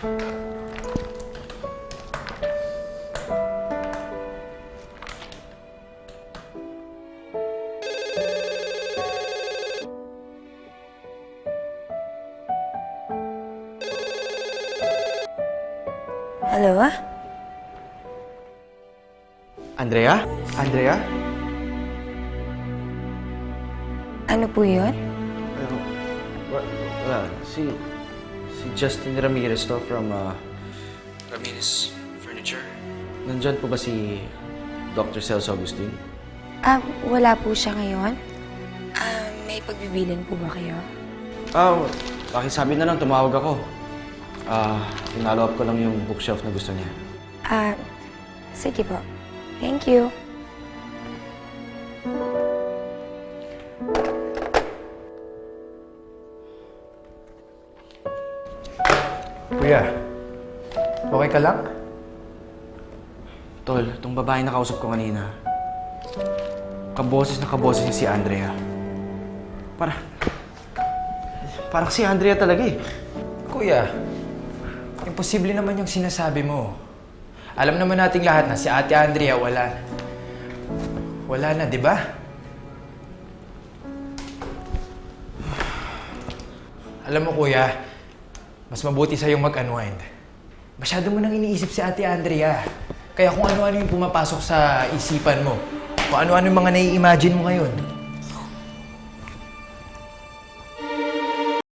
Hello? Andrea? Andrea? Ano po yun? Uh, wa- wala. Si... Si Justin Ramirez to from uh, Ramirez Furniture. Nandyan po ba si Dr. Celso Agustin? Ah, wala po siya ngayon? Ah, may pagbibilin po ba kayo? Ah, pakisabi na lang, tumawag ako. Ah, pinalo up ko lang yung bookshelf na gusto niya. Ah, sige po. Thank you. Kuya, okay ka lang? Tol, itong babae na kausap ko kanina, kaboses na kaboses niya si Andrea. Para... Parang si Andrea talaga eh. Kuya, imposible naman yung sinasabi mo. Alam naman nating lahat na si Ate Andrea wala na. Wala na, di ba? Alam mo, kuya, mas mabuti sa'yo mag-unwind. Masyado mo nang iniisip si Ate Andrea. Kaya kung ano-ano yung pumapasok sa isipan mo, kung ano-ano yung mga nai-imagine mo ngayon,